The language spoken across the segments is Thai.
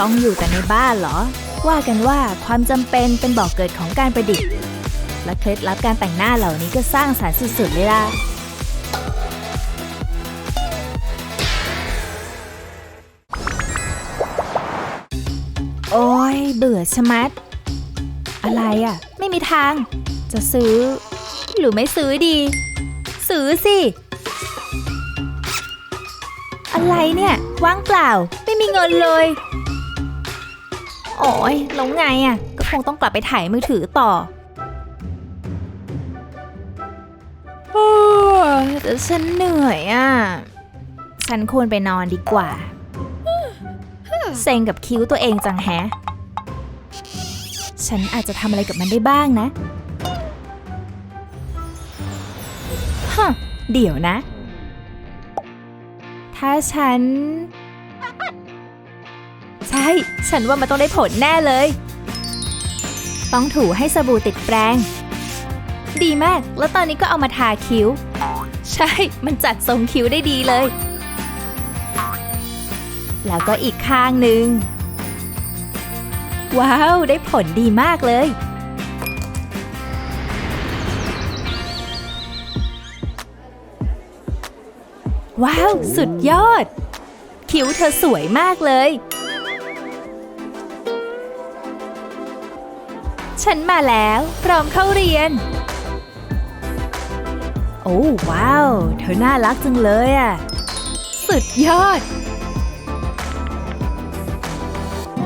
ต้องอยู่แต่ในบ้านเหรอ ว่ากันว่าความจำเป็นเป็นบอกเกิดของการประดิษฐ์ และเคล็ดลับการแต่งหน้าเหล่านี้ก็สร้างสรรค์สุดๆเลยล่ะโอ้ยเบื่อชะมัด อะไรอะ่ะ ไม่มีทาง จะซื้อ หรือไม่ซื้อดี ซื้อสิ อะไรเนี่ย ว่างเปล่า ไม่มีเงินเลย โอ้ยแล้วไงอะ่ะ ก็คงต้องกลับไปถ่ายมือถือต่อโอ้แต่ฉันเหนื่อยอะ ฉันควรไปนอนดีกว่า เซ็งกับคิ้วตัวเองจังแฮะ ฉันอาจจะทำอะไรกับมันได้บ้างนะฮะเดี๋ยวนะ ถ้าฉัน ใช่ ฉันว่ามันต้องได้ผลแน่เลย ต้องถูให้สบู่ติดแปรง ดีมาก แล้วตอนนี้ก็เอามาทาคิ้ว ใช่ มันจัดทรงคิ้วได้ดีเลย แล้วก็อีกข้างหนึ่ง ว้าว ได้ผลดีมากเลยว้าว สุดยอด คิ้วเธอสวยมากเลย ฉันมาแล้ว พร้อมเข้าเรียน โอ้ว้าว เธอน่ารักจังเลยอะ สุดยอด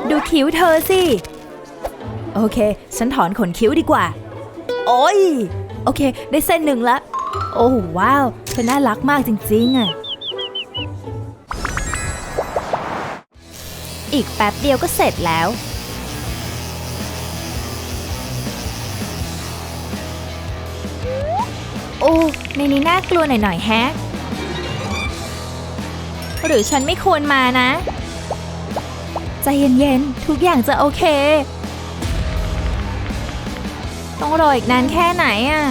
ดูคิ้วเธอสิ โอเค ฉันถอนขนคิ้วดีกว่า โอ้ย โอเค ได้เส้นหนึ่งละ โอ้ว้าว เธอน่ารักมากจริงๆอะอีกแป๊บเดียวก็เสร็จแล้ว โอ้ ในนี้น่ากลัวหน่อยๆแฮะ หรือฉันไม่ควรมานะ ใจเย็นๆ ทุกอย่างจะโอเค ต้องรออีกนานแค่ไหนอะ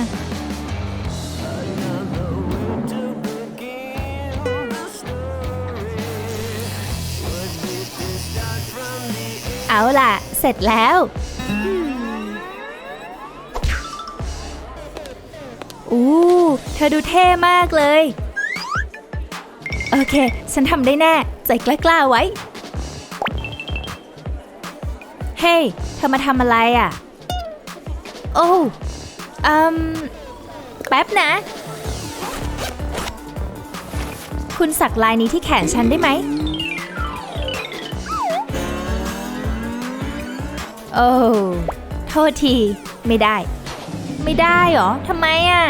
เอาล่ะ เสร็จแล้ว อู้ เธอดูเท่มากเลย โอเค ฉันทำได้แน่ ใจกล้าๆไว้ เฮ้ยเธอมาทำอะไรอะ โอ้อืม แป๊บนะ คุณสักลายนี้ที่แขนฉันได้ไหม โอ้ โทษที ไม่ได้ ไม่ได้เหรอทำไมอะ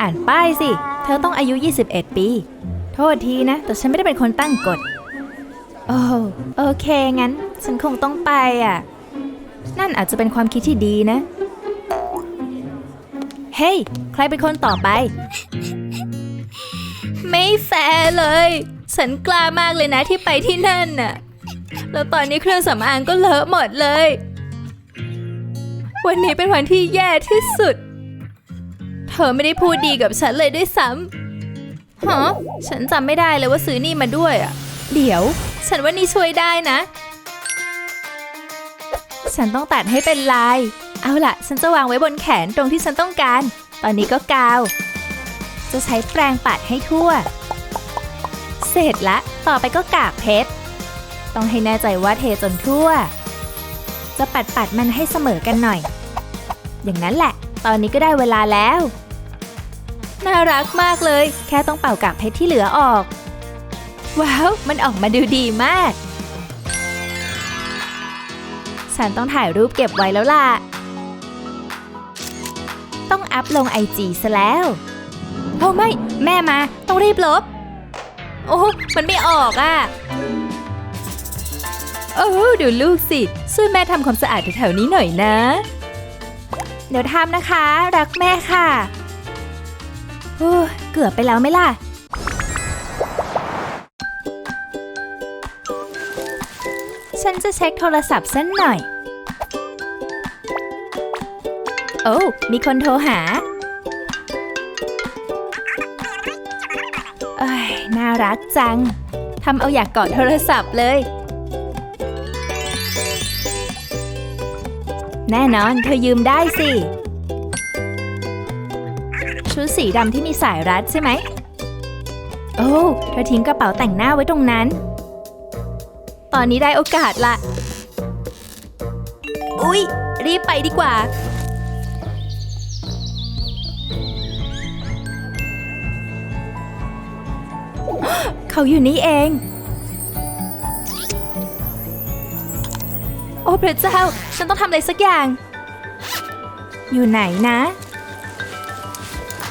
อ่านป้ายสิ เธอต้องอายุ 21 ปี โทษทีนะ แต่ฉันไม่ได้เป็นคนตั้งกฎ โอ้โอเค งั้น ฉันคงต้องไปอะ นั่นอาจจะเป็นความคิดที่ดีนะ เฮ้ย ใครเป็นคนต่อไป ไม่แฟร์เลย ฉันกล้ามากเลยนะที่ไปที่นั่นน่ะ แล้วตอนนี้เครื่องสำอางก็เลอะหมดเลย วันนี้เป็นวันที่แย่ที่สุด เธอไม่ได้พูดดีกับฉันเลยด้วยซ้ำฮะฉันจำไม่ได้เลยว่าซื้อนี่มาด้วยอะ เดี๋ยว ฉันว่านี่ช่วยได้นะ ฉันต้องตัดให้เป็นลาย เอาล่ะ ฉันจะวางไว้บนแขนตรงที่ฉันต้องการ ตอนนี้ก็กาว จะใช้แปรงปัดให้ทั่ว เสร็จละ ต่อไปก็กากเพชร ต้องให้แน่ใจว่าเทจนทั่ว จะปัดปัดๆมันให้เสมอกันหน่อย อย่างนั้นแหละ ตอนนี้ก็ได้เวลาแล้ว น่ารักมากเลย แค่ต้องเป่ากากเพชรที่เหลือออก ว้าว มันออกมาดูดีมาก ฉันต้องถ่ายรูปเก็บไว้แล้วล่ะ ต้องอัพลงไอจีซะแล้ว โอ้ไม่ แม่มา ต้องรีบลบ โอ้ มันไม่ออกอะ โอ้ดูลูกสิช่วยแม่ทำความสะอาดแถวๆนี้หน่อยนะ เดี๋ยวทำนะคะ รักแม่ค่ะโอ้เกือบไปแล้วไหมล่ะ ฉันจะเช็คโทรศัพท์สักหน่อย โอ้ มีคนโทรหาเอ้ยน่ารักจัง ทำเอาอยากกอดโทรศัพท์เลย แน่นอนเธอยืมได้สิ ชุดสีดำที่มีสายรัดใช่ไหม โอ้เธอทิ้งกระเป๋าแต่งหน้าไว้ตรงนั้น ตอนนี้ได้โอกาสละ อุ๊ย รีบไปดีกว่า เขาอยู่นี่เอง อ้พระเจ้า ฉันต้องทำอะไรสักอย่าง อยู่ไหนนะ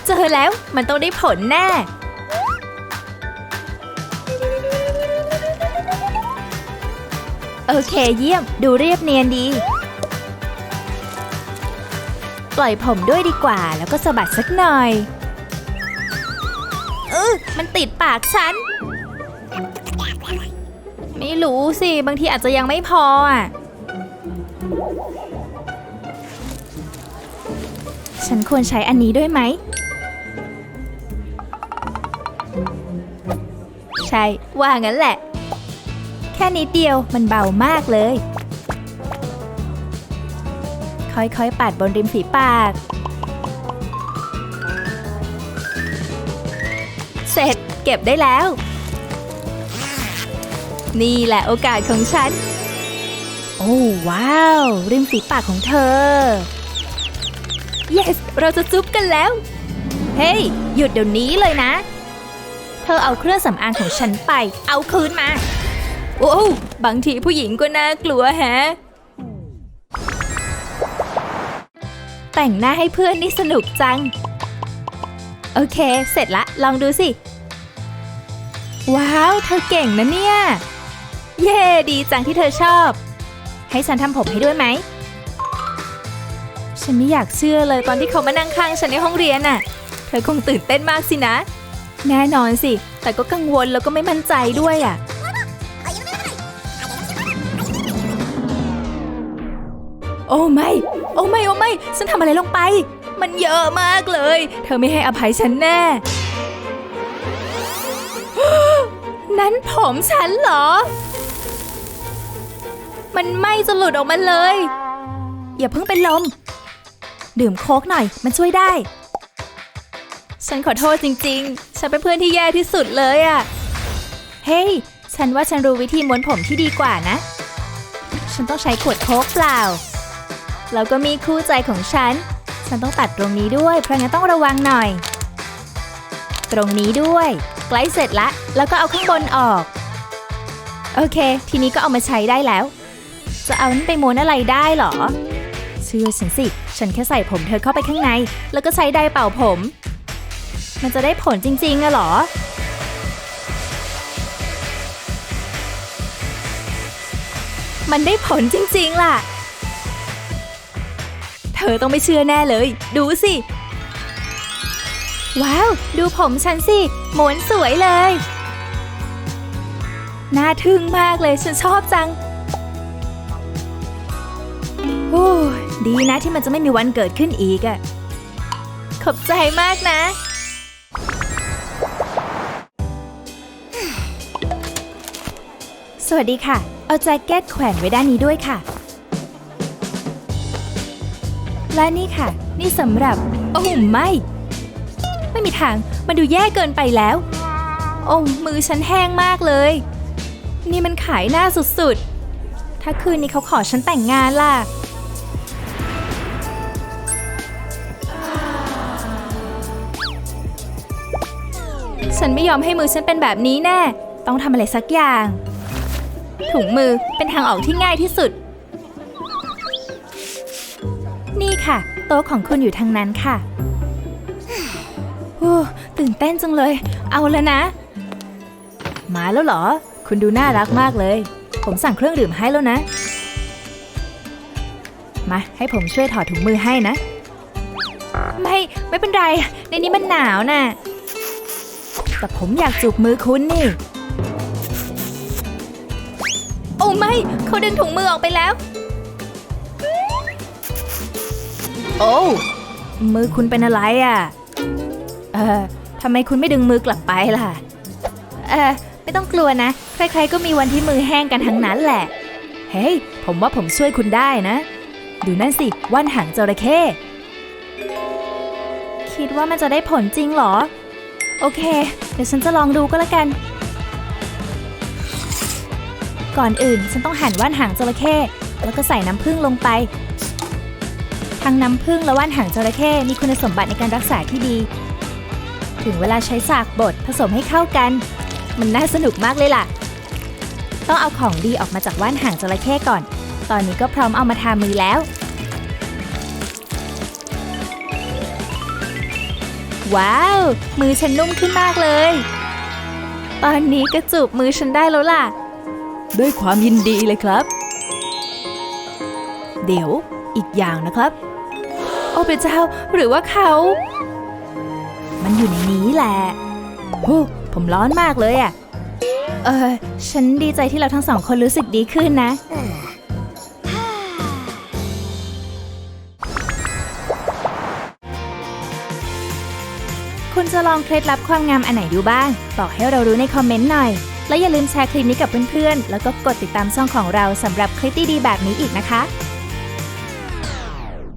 เจอแล้วมันต้องได้ผลแน่ โอเคเยี่ยมดูเรียบเนียนดี ปล่อยผมด้วยดีกว่าแล้วก็สะบัดสักหน่อยเออมันติดปากฉัน ไม่รู้สิ บางทีอาจจะยังไม่พออะ ฉันควรใช้อันนี้ด้วยไหม ใช่ ว่างั้นแหละ แค่นิดเดียวมันเบามากเลย ค่อยๆ ปัดบนริมฝีปาก เสร็จเก็บได้แล้ว นี่แหละโอกาสของฉัน อ้ว้าว ริมฝีปากของเธอ yes เราจะจุ๊บกันแล้ว เฮ้ยหยุดเดี๋ยวนี้เลยนะ เธอเอาเครื่องสำอางของฉันไป เอาคืนมา โอ้บางทีผู้หญิงก็น่ากลัวแฮะ แต่งหน้าให้เพื่อนนี่สนุกจัง โอเค เสร็จละ ลองดูสิ ว้าว เธอเก่งนะเนี่ย เย่ดีจังที่เธอชอบ ให้ฉันทำผมให้ด้วยไหม ฉันไม่อยากเชื่อเลยตอนที่เขามานั่งข้างฉันในห้องเรียนน่ะ เธอคงตื่นเต้นมากสินะ แน่นอนสิ แต่ก็กังวลแล้วก็ไม่มั่นใจด้วยอะ โอ้ไม่ โอ้ไม่ โอ้ไม่ ฉันทำอะไรลงไป มันเยอะมากเลย เธอไม่ให้อภัยฉันแน่ นั้นผมฉันเหรอ มันไหม้จนหลุดออกมาเลย อย่าเพิ่งเป็นลม ดื่มโค้กหน่อย มันช่วยได้ ฉันขอโทษจริง ๆ ฉันเป็นเพื่อนที่แย่ที่สุดเลยอะเฮ้ย ฉันว่าฉันรู้วิธีม้วนผมที่ดีกว่านะ ฉันต้องใช้ขวดโค้กเปล่า แล้วก็มีคู่ใจของฉัน ฉันต้องตัดตรงนี้ด้วย เพราะงั้นต้องระวังหน่อย ตรงนี้ด้วย ใกล้เสร็จละ แล้วก็เอาข้างบนออก โอเค ทีนี้ก็เอามาใช้ได้แล้ว จะเอานั้นไปม้วนอะไรได้เหรอ เชื่อฉันสิ ฉันแค่ใส่ผมเธอเข้าไปข้างใน แล้วก็ใช้ไดร์เป่าผม มันจะได้ผลจริงๆอะเหรอ มันได้ผลจริงๆล่ะ เธอต้องไม่เชื่อแน่เลย ดูสิ ว้าว ดูผมฉันสิหมุนสวยเลย น่าทึ่งมากเลยฉันชอบจัง โอ้ดีนะที่มันจะไม่มีวันเกิดขึ้นอีกอะขอบใจมากนะ สวัสดีค่ะ เอาแจ็คเก็ตแขวนไว้ด้านนี้ด้วยค่ะ และนี่ค่ะ นี่สำหรับ โอ้ไม่ ไม่มีทาง มันดูแย่เกินไปแล้ว โอ้มือฉันแห้งมากเลย นี่มันขายหน้าสุดๆ ถ้าคืนนี้เขาขอฉันแต่งงานล่ะ ฉันไม่ยอมให้มือฉันเป็นแบบนี้แน่ ต้องทำอะไรสักอย่าง ถุงมือเป็นทางออกที่ง่ายที่สุด นี่ค่ะ โต๊ะของคุณอยู่ทางนั้นค่ะโอ้ตื่นเต้นจังเลย เอาแล้วนะ มาแล้วเหรอ คุณดูน่ารักมากเลย ผมสั่งเครื่องดื่มให้แล้วนะ มาให้ผมช่วยถอดถุงมือให้นะ ไม่ ไม่เป็นไร ในนี้มันหนาวน่ะ แต่ผมอยากจูบมือคุณนี่ โอ้ไม่ เขาดึงถุงมือออกไปแล้ว โอ้ มือคุณเป็นอะไรอะ เออทำไมคุณไม่ดึงมือกลับไปล่ะ เออไม่ต้องกลัวนะ ใครๆก็มีวันที่มือแห้งกันทั้งนั้นแหละ เฮ้ย ผมว่าผมช่วยคุณได้นะ ดูนั่นสิ ว่านหางจระเข้คิดว่ามันจะได้ผลจริงเหรอ โอเค เดี๋ยวฉันจะลองดูก็แล้วกัน ก่อนอื่นฉันต้องหั่นว่านหางจระเข้แล้วก็ใส่น้ำผึ้งลงไป ทั้งน้ำผึ้งและว่านหางจระเข้มีคุณสมบัติในการรักษาที่ดี ถึงเวลาใช้สากบดผสมให้เข้ากัน มันน่าสนุกมากเลยล่ะ ต้องเอาของดีออกมาจากว่านหางจระเข้ก่อน ตอนนี้ก็พร้อมเอามาทามือแล้ว ว้าว มือฉันนุ่มขึ้นมากเลย ตอนนี้ก็จูบมือฉันได้แล้วล่ะ ด้วยความยินดีเลยครับ เดี๋ยวอีกอย่างนะครับ โอ้พระเจ้าหรือว่าเขา มันอยู่ในนี้แหละโอ้ผมร้อนมากเลยอะ่ะ เออ ฉันดีใจที่เราทั้งสองคนรู้สึกดีขึ้นนะ คุณจะลองเคล็ดลับความงามอันไหนดูบ้าง บอกให้เรารู้ในคอมเมนต์หน่อย และอย่าลืมแชร์คลิปนี้กับเพื่อนๆ แล้วก็กดติดตามช่องของเราสำหรับคลิปดีๆแบบนี้อีกนะคะ